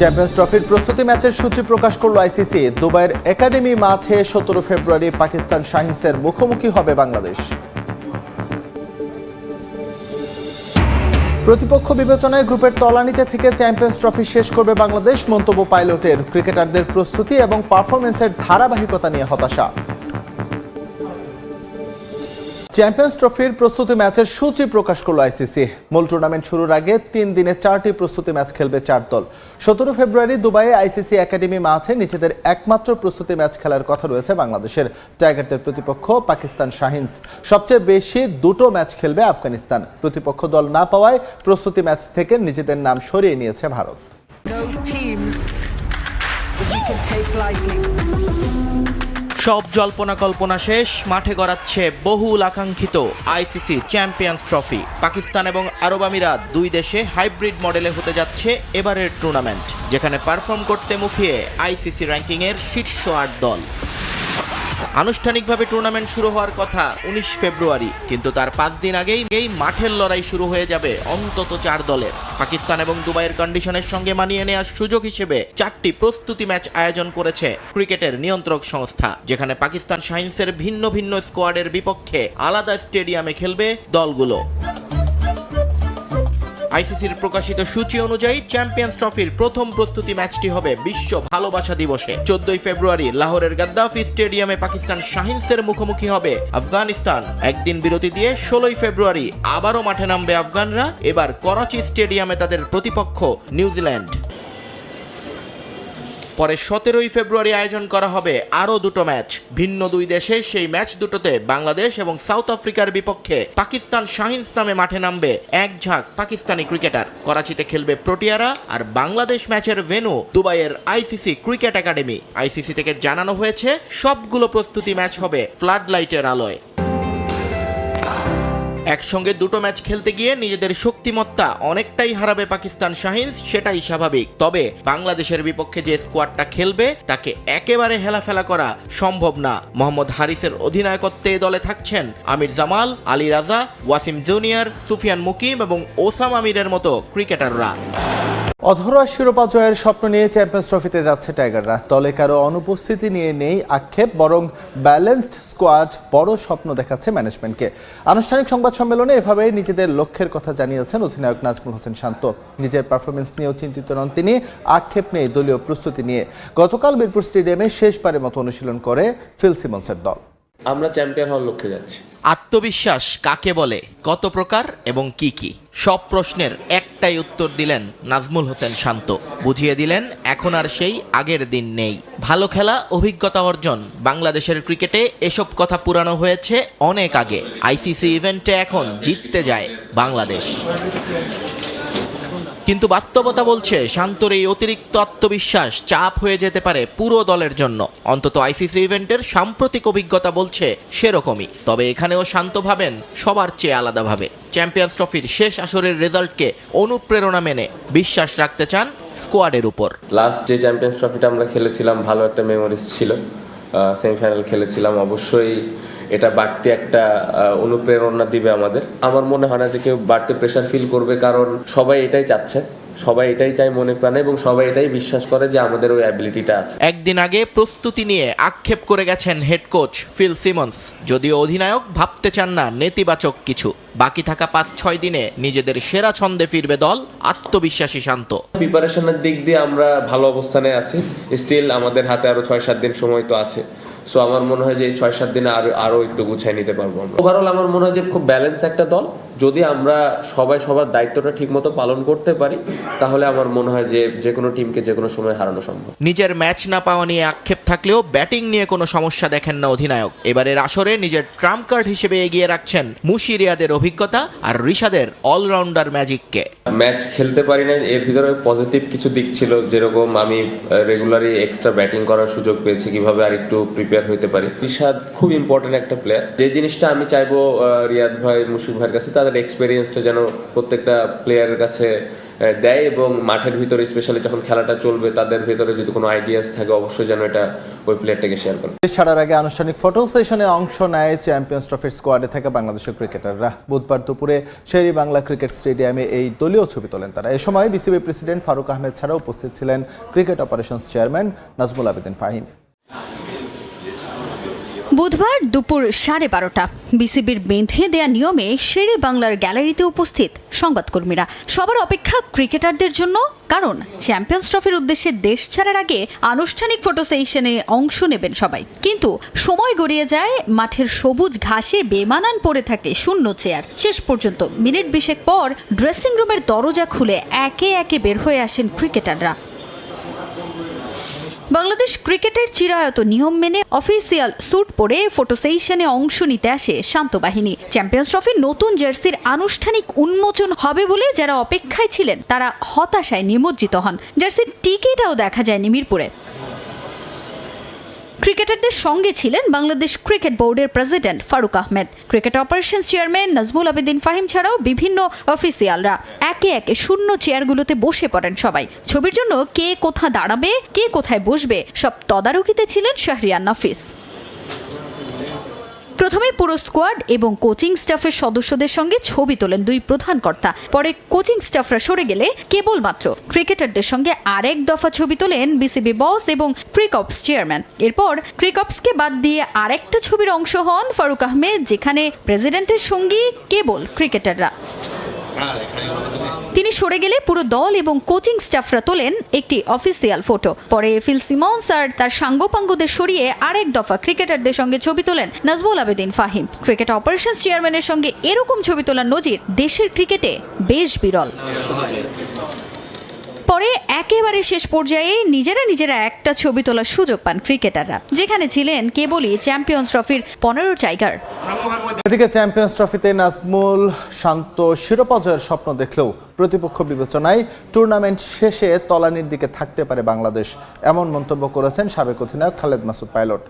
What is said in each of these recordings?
Champions ট্রফির প্রস্তুতি ম্যাচের সূচি প্রকাশ করল আইসিসি। দুবাইয়ের একাডেমি মাঠে সতেরো ফেব্রুয়ারি পাকিস্তান শাহিনসের মুখোমুখি হবে বাংলাদেশ। প্রতিপক্ষ বিবেচনায় গ্রুপের তলানিতে থেকে চ্যাম্পিয়ন্স ট্রফি শেষ করবে বাংলাদেশ। মন্তব্য পাইলটের। ক্রিকেটারদের প্রস্তুতি এবং পারফরমেন্সের ধারাবাহিকতা নিয়ে হতাশা। চ্যাম্পিয়ন্স ট্রফির প্রস্তুতি ম্যাচের সূচি প্রকাশ করল আইসিসি মূল টুর্নামেন্ট শুরুর আগে তিন দিনে চারটি প্রস্তুতি ম্যাচ খেলবে চার দল। সতেরো ফেব্রুয়ারি দুবাইয়ে আইসিসি একাডেমি মাঠে নিজেদের একমাত্র প্রস্তুতি ম্যাচ খেলার কথা রয়েছে বাংলাদেশের। টাইগারদের প্রতিপক্ষ পাকিস্তান শাহিনস। সবচেয়ে বেশি দুটো ম্যাচ খেলবে আফগানিস্তান। প্রতিপক্ষ দল না পাওয়ায় প্রস্তুতি ম্যাচ থেকে নিজেদের নাম সরিয়ে নিয়েছে Bharat. No teams we can take. সব জল্পনা কল্পনা শেষ, মাঠে গড়াচ্ছে বহুল আকাঙ্ক্ষিত আইসিসি চ্যাম্পিয়ন্স ট্রফি। পাকিস্তান এবং আরব আমিরাত দুই দেশে হাইব্রিড মডেলে হতে যাচ্ছে এবারের টুর্নামেন্ট, যেখানে পারফর্ম করতে মুখিয়ে আইসিসি র্যাঙ্কিংয়ের শীর্ষ আট দল। আনুষ্ঠানিকভাবে টুর্নামেন্ট শুরু হওয়ার কথা উনিশ ফেব্রুয়ারি, কিন্তু তার পাঁচ দিন আগেই এই মাঠের লড়াই শুরু হয়ে যাবে অন্তত চার দলের। পাকিস্তান এবং দুবাইয়ের কন্ডিশনের সঙ্গে মানিয়ে নেওয়ার সুযোগ হিসেবে চারটি প্রস্তুতি ম্যাচ আয়োজন করেছে ক্রিকেটের নিয়ন্ত্রক সংস্থা, যেখানে পাকিস্তান শাহিনসের ভিন্ন ভিন্ন স্কোয়াডের বিপক্ষে আলাদা স্টেডিয়ামে খেলবে দলগুলো। আইসিসির প্রকাশিত সূচি অনুযায়ী চ্যাম্পিয়ন্স ট্রফির প্রথম প্রস্তুতি ম্যাচটি হবে বিশ্ব ভালোবাসা দিবসে। চোদ্দই ফেব্রুয়ারি লাহোরের গাদ্দাফি স্টেডিয়ামে পাকিস্তান শাহিনসের মুখোমুখি হবে আফগানিস্তান। একদিন বিরতি দিয়ে ষোলোই ফেব্রুয়ারি আবারও মাঠে নামবে আফগানরা। এবার করাচি স্টেডিয়ামে তাদের প্রতিপক্ষ নিউজিল্যান্ড। পরে সতেরোই ফেব্রুয়ারি আয়োজন করা হবে আরও দুটো ম্যাচ। ভিন্ন দুই দেশে সেই ম্যাচ দুটোতে বাংলাদেশ এবং সাউথ আফ্রিকার বিপক্ষে পাকিস্তান শাহিনস নামে মাঠে নামবে এক ঝাঁক পাকিস্তানি ক্রিকেটার। করাচিতে খেলবে প্রোটিয়ারা আর বাংলাদেশ ম্যাচের ভেনু দুবাইয়ের আইসিসি ক্রিকেট একাডেমি। আইসিসি থেকে জানানো হয়েছে, সবগুলো প্রস্তুতি ম্যাচ হবে ফ্লাড লাইটের আলোয়। একসঙ্গে দুটো ম্যাচ খেলতে গিয়ে নিজেদের শক্তিমত্তা অনেকটাই হারাবে পাকিস্তান শাহিন্স, সেটাই স্বাভাবিক। তবে বাংলাদেশের বিপক্ষে যে স্কোয়াডটা খেলবে, তাকে একেবারে হেলাফেলা করা সম্ভব না। মোহাম্মদ হারিসের অধিনায়কত্বে দলে থাকছেন আমির জামাল, আলী রাজা, ওয়াসিম জুনিয়র, সুফিয়ান মুকিম এবং ওসাম আমিরের মতো ক্রিকেটাররা। অধরা শিরোপা জয়ের স্বপ্ন নিয়ে চ্যাম্পিয়ন্স ট্রফিতে যাচ্ছে টাইগাররা। দলে কারও অনুপস্থিতি নিয়ে নেই আক্ষেপ, বরং ব্যালেন্সড স্কোয়াড বড় স্বপ্ন দেখাচ্ছে ম্যানেজমেন্টকে। আনুষ্ঠানিক সংবাদ সম্মেলনে এভাবে নিজেদের লক্ষ্যের কথা জানিয়েছেন অধিনায়ক নাজমুল হোসেন শান্ত। নিজের পারফরমেন্স নিয়েও চিন্তিত নন তিনি, আক্ষেপ নেই দলীয় প্রস্তুতি নিয়ে। গতকাল মিরপুর স্টেডিয়ামে শেষবারের মতো অনুশীলন করে ফিল সিমন্সের দল। আমরা চ্যাম্পিয়ন হওয়ার লক্ষ্যে যাচ্ছি। আত্মবিশ্বাস কাকে বলে, কত প্রকার এবং কি কি? সব প্রশ্নের একটাই উত্তর দিলেন নাজমুল হোসেন শান্ত। বুঝিয়ে দিলেন, এখন আর সেই আগের দিন নেই। ভালো খেলা, অভিজ্ঞতা অর্জন, বাংলাদেশের ক্রিকেটে এসব কথা পুরানো হয়েছে অনেক আগে। আইসিসি ইভেন্টে এখন জিততে যায় বাংলাদেশ। কিন্তু বাস্তবতা বলছে, শান্তর এই অতিরিক্ত আত্মবিশ্বাস চাপ হয়ে যেতে পারে পুরো দলের জন্য। অন্তত আইসিসি ইভেন্টের সাম্প্রতিক অভিজ্ঞতা বলছে সেরকমই। তবে এখানেও শান্ত ভাবেন, সবার চেয়ে আলাদাভাবে। চ্যাম্পিয়ন্স ট্রফির শেষ আসরের রেজাল্টকে অনুপ্রেরণা মেনে বিশ্বাস রাখতে চান স্কোয়াডের উপর। লাস্ট যে চ্যাম্পিয়ন্স ট্রফিটা আমরা খেলেছিলাম, ভালো একটা মেমোরিজ ছিল। সেমিফাইনাল খেলেছিলাম। অবশ্যই এটা বাড়তি একটা অনুপ্রেরণা দিবে আমাদের। আমার মনে হয় না যে কেউ বাড়তি প্রেশার ফিল করবে কারণ সবাই এটাই চাচ্ছে। সবাই এটাই চায় মনে প্রাণে এবং সবাই এটাই বিশ্বাস করে যে আমাদের ওই অ্যাবিলিটিটা আছে। একদিন আগে প্রস্তুতি নিয়ে আক্ষেপ করে গেছেন হেড কোচ ফিল সিমন্স যদিও অধিনায়ক ভাবতে চান না নেতিবাচক কিছু। বাকি থাকা পাঁচ ছয় দিনে নিজেদের সেরা ছন্দে ফিরবে দল আত্মবিশ্বাসী শান্ত। প্রিপারেশনের দিক দিয়ে আমরা ভালো অবস্থানে আছি। স্টিল আমাদের হাতে আরও ছয় সাত দিন সময় তো আছে। সো আমার মনে হয় যে ছয় সাত দিনে আরও আরও একটু গুছাই নিতে পারব ওভারঅল আমার মনে হয় যে খুব ব্যালেন্স একটা দল। যদি আমরা সবাই সবার দায়িত্বটা ঠিকমতো পালন করতে পারি তাহলে আমার মনে হয় যে যে কোনো টিমকে যে কোনো সময় হারানো সম্ভব। নিজের ম্যাচ না পাওয়া নিয়ে আক্ষেপ থাকলেও ব্যাটিং নিয়ে কোনো সমস্যা দেখেন না অধিনায়ক। এবারের আসরে নিজের ট্রাম্প কার্ড হিসেবে এগিয়ে রাখছেন মুশিরিয়াদের অভিজ্ঞতা আর ঋষাদের অলরাউন্ডার ম্যাজিককে। ম্যাচ খেলতে পারি না এর ভিতরে পজিটিভ কিছু দিক ছিল যেরকম আমি রেগুলারই এক্সট্রা ব্যাটিং করার সুযোগ পেয়েছি কীভাবে আর একটু প্রিপেয়ার হতে পারি। রিশাদ খুব ইম্পর্টেন্ট একটা প্লেয়ার। যে জিনিসটা আমি চাইব রিয়াদ ভাই মুশফিক ভাইয়ের কাছে তাদের এক্সপিরিয়েন্সটা যেন প্রত্যেকটা প্লেয়ারের কাছে দেয় এবং মাঠের ভিতরে স্পেশালি যখন খেলাটা চলবে, তাদের ভিতরে যদি কোনো আইডিয়াস থাকে, অবশ্যই যেন এটা ওই প্লেয়ারটাকে শেয়ার করে। ছাড়ার আগে আনুষ্ঠানিক ফটো সেশনে অংশ নেয় চ্যাম্পিয়ন্স ট্রফির স্কোয়াডে থাকা বাংলাদেশের ক্রিকেটাররা বুধবার দুপুরে শেরি বাংলা ক্রিকেট স্টেডিয়ামে এই দলীয় ছবি তোলেন তারা। এ সময় বিসিবি প্রেসিডেন্ট ফারুক আহমেদ ছাড়াও উপস্থিত ছিলেন cricket operations chairman Nazmul Abedin Fahim. বুধবার দুপুর সাড়ে বারোটা। বিসিবির বেঁধে দেয়া নিয়মে শেরে বাংলার গ্যালারিতে উপস্থিত সংবাদকর্মীরা। সবার অপেক্ষা ক্রিকেটারদের জন্য কারণ চ্যাম্পিয়ন্স ট্রফির উদ্দেশ্যে দেশ ছাড়ার আগে আনুষ্ঠানিক ফটো সেশনে অংশ নেবেন সবাই। কিন্তু সময় গড়িয়ে যায়, মাঠের সবুজ ঘাসে বেমানান পড়ে থাকে শূন্য চেয়ার। শেষ পর্যন্ত মিনিট বিশেক পর ড্রেসিং রুমের দরজা খুলে একে একে বের হয়ে আসেন ক্রিকেটাররা। বাংলাদেশ ক্রিকেটের চিরায়ত নিয়ম মেনে অফিসিয়াল স্যুট পরে ফটো সেশনে অংশ নিতে আসে শান্ত বাহিনী। চ্যাম্পিয়ন্স ট্রফির নতুন জার্সির আনুষ্ঠানিক উন্মোচন হবে বলে যারা অপেক্ষায় ছিলেন, তারা হতাশায় নিমজ্জিত হন। জার্সির টিকেটাও দেখা যায়নি মিরপুরে। ক্রিকেটারদের সঙ্গে ছিলেন বাংলাদেশ ক্রিকেট বোর্ডের president Faruque Ahmed. Cricket operation chairman Nazmul Abedin Fahim ছাড়াও বিভিন্ন অফিসিয়ালরা একে একে শূন্য চেয়ারগুলোতে বসে পড়েন সবাই। ছবির জন্য কে কোথা দাঁড়াবে, কে কোথায় বসবে, সব তদারকিতে ছিলেন শাহরিয়ান নাফিস। প্রথমে পুরো স্কোয়াড এবং কোচিং স্টাফের সদস্যদের সঙ্গে ছবি তোলেন দুই প্রধান কর্তা। পরে কোচিং স্টাফরা সরে গেলে কেবলমাত্র ক্রিকেটারদের সঙ্গে আরেক দফা ছবি তোলেন বিসিবি বস এবং ক্রিকপস চেয়ারম্যান এরপর ক্রিকপসকে বাদ দিয়ে আরেকটা ছবির অংশ হন ফারুক আহমেদ, যেখানে প্রেসিডেন্টের সঙ্গী কেবল ক্রিকেটাররা তিনি সরে গেলে পুরো দল এবং কোচিং স্টাফরা তোলেন একটি অফিসিয়াল ফটো। পরে ফিল সিমন্স আর তার সাঙ্গপাঙ্গদের সরিয়ে আরেক দফা ক্রিকেটারদের সঙ্গে ছবি তোলেন নাজমুল আবেদিন ফাহিম। ক্রিকেট অপারেশনস চেয়ারম্যানের সঙ্গে এরকম ছবি তোলার নজির দেশের ক্রিকেটে বেশ বিরল। পরে একেবারে শেষ পর্যায়ে নিজেরা নিজেরা একটা ছবি তোলার সুযোগ পান ক্রিকেটাররা, যেখানে ছিলেন কেবলই চ্যাম্পিয়ন্স ট্রফির পনেরো টাইগার। এদিকে চ্যাম্পিয়ন্স ট্রফিতে নাজমুল শান্ত শিরোপা জয়ের স্বপ্ন দেখলেও প্রতিপক্ষ বিবেচনায় টুর্নামেন্ট শেষে তলানির দিকে থাকতে পারে বাংলাদেশ। এমন মন্তব্য করেছেন সাবেক অধিনায়ক খালেদ মাসুদ পাইলট।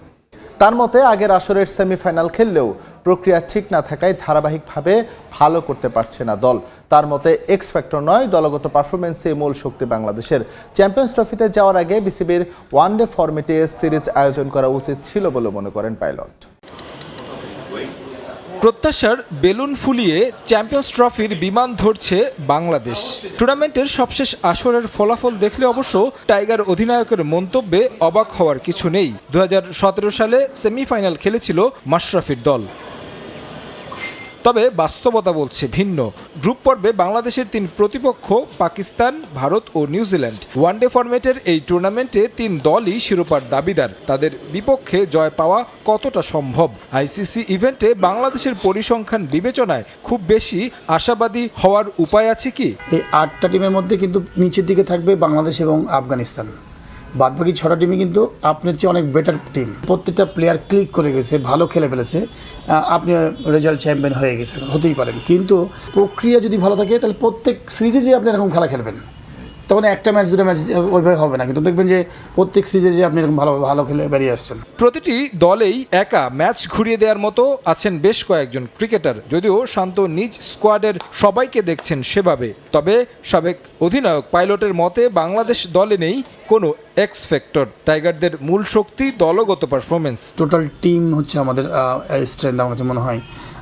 তার মতে, আগের আসরের সেমিফাইনাল খেললেও প্রক্রিয়া ঠিক না থাকায় ধারাবাহিকভাবে ভালো করতে পারছে না দল। তার মতে এক্স ফ্যাক্টর নয়, দলগত পারফরমেন্সে মূল শক্তি বাংলাদেশের। চ্যাম্পিয়ন্স ট্রফিতে যাওয়ার আগে বিসিবির ওয়ানডে ফরম্যাটে সিরিজ আয়োজন করা উচিত ছিল বলে মনে করেন পাইলট। প্রত্যাশার বেলুন ফুলিয়ে চ্যাম্পিয়ন্স ট্রফির বিমান ধরছে বাংলাদেশ। টুর্নামেন্টের সবশেষ আসরের ফলাফল দেখলে অবশ্য টাইগার অধিনায়কের মন্তব্যে অবাক হওয়ার কিছু নেই। দু হাজার সতেরো সালে সেমিফাইনাল খেলেছিল মাশরাফির দল। তবে বাস্তবতা বলছে ভিন্ন। গ্রুপ পর্বে বাংলাদেশের তিন প্রতিপক্ষ, পাকিস্তান, ভারত ও নিউজিল্যান্ড ওয়ানডে ফরম্যাটের এই টুর্নামেন্টে তিন দলই শিরোপার দাবিদার। তাদের বিপক্ষে জয় পাওয়া কতটা সম্ভব? আইসিসি ইভেন্টে বাংলাদেশের পরিসংখ্যান বিবেচনায় খুব বেশি আশাবাদী হওয়ার উপায় আছে কি? এই আটটা টিমের মধ্যে কিন্তু নিচের দিকে থাকবে বাংলাদেশ এবং আফগানিস্তান। বাদবাকি ছটা টিমই কিন্তু আপনার চেয়ে অনেক বেটার টিম প্রত্যেকটা প্লেয়ার ক্লিক করে গেছে, ভালো খেলে ফেলেছে। আপনি রেজাল্ট চ্যাম্পিয়ন হয়ে গেছেন, হতেই পারেন। কিন্তু প্রক্রিয়া যদি ভালো থাকে, তাহলে প্রত্যেক সিরিজে যে আপনি এরকম খেলা খেলবেন। তখন একটা ম্যাচ দুটো ম্যাচ ওইভাবে হবে না। কিন্তু দেখবেন যে প্রত্যেক সিরিজে যে আপনি এরকম ভালো ভালো খেলে বেরিয়ে আসছেন। প্রতিটি দলেই একা ম্যাচ ঘুরিয়ে দেওয়ার মতো আছেন বেশ কয়েকজন ক্রিকেটার। যদিও শান্ত নিজ স্কোয়াডের সবাইকে দেখছেন সেভাবে। তবে সাবেক অধিনায়ক পাইলটের মতে বাংলাদেশ দলে নেই কোনো এক্স ফ্যাক্টর টাইগারদের মূল শক্তি দলগত পারফরমেন্স টোটাল টিম হচ্ছে আমাদের স্ট্রেংথ আমার কাছে মনে হয়।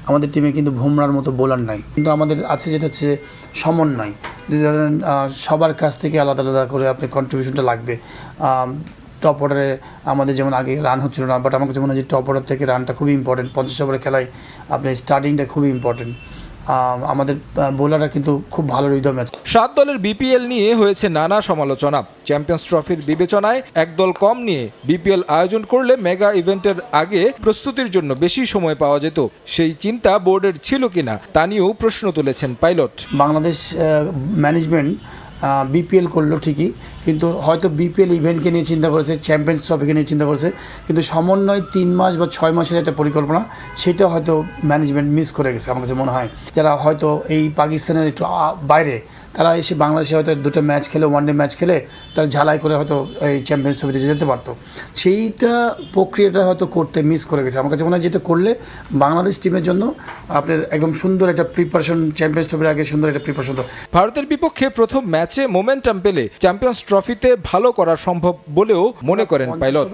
আমাদের টিমে কিন্তু ভুমরার মতো বোলার নাই। কিন্তু আমাদের আছে যেটা হচ্ছে সমন্বয়। ধরেন সবার কাছ থেকে আলাদা আলাদা করে আপনি কন্ট্রিবিউশনটা লাগবে। টপ অর্ডারে আমাদের যেমন আগে রান হচ্ছিল না বাট আমার কাছে মনে হয় যে টপ অর্ডার থেকে রানটা খুবই ইম্পর্টেন্ট পঞ্চাশ ওভারের খেলায় আপনার স্টার্টিংটা খুবই ইম্পর্টেন্ট আমাদের বোলাররা কিন্তু খুব ভালো রিদম আছে। সাত দলের বিপিএল নিয়ে হয়েছে নানা সমালোচনা। চ্যাম্পিয়ন্স ট্রফির বিবেচনায় এক দল কম নিয়ে বিপিএল আয়োজন করলে মেগা ইভেন্টের আগে প্রস্তুতির জন্য বেশি সময় পাওয়া যেত। সেই চিন্তা বোর্ডের ছিল কিনা তা নিয়েও প্রশ্ন তুলেছেন পাইলট। বাংলাদেশ ম্যানেজমেন্ট বিপিএল করল ঠিকই, কিন্তু হয়তো বিপিএল ইভেন্টকে নিয়ে চিন্তা করেছে চ্যাম্পিয়ন্স ট্রফিকে নিয়ে চিন্তা করেছে, কিন্তু সমন্বয় তিন মাস বা ছয় মাসের একটা পরিকল্পনা, সেটা হয়তো ম্যানেজমেন্ট মিস করে গেছে, আমার কাছে মনে হয়। যারা হয়তো এই পাকিস্তানের একটু বাইরে তারা এসে বাংলাদেশে হয়তো দুটো ম্যাচ খেলে ওয়ানডে ম্যাচ খেলে তারা ঝালাই করে হয়তো এই চ্যাম্পিয়ন্স ট্রফিতে যেতে পারতো। সেইটা প্রক্রিয়াটা হয়তো করতে মিস করে গেছে। আমার কাছে মনে হয় যেটা করলে বাংলাদেশ টিমের জন্য আপনার একদম সুন্দর একটা প্রিপারেশন চ্যাম্পিয়ন্স ট্রফির আগে সুন্দর একটা প্রিপারেশন ভারতের বিপক্ষে প্রথম ম্যাচে মোমেন্টাম পেলে চ্যাম্পিয়ন্স ট্রফিতে ভালো করা সম্ভব বলেও মনে করেন পাইলট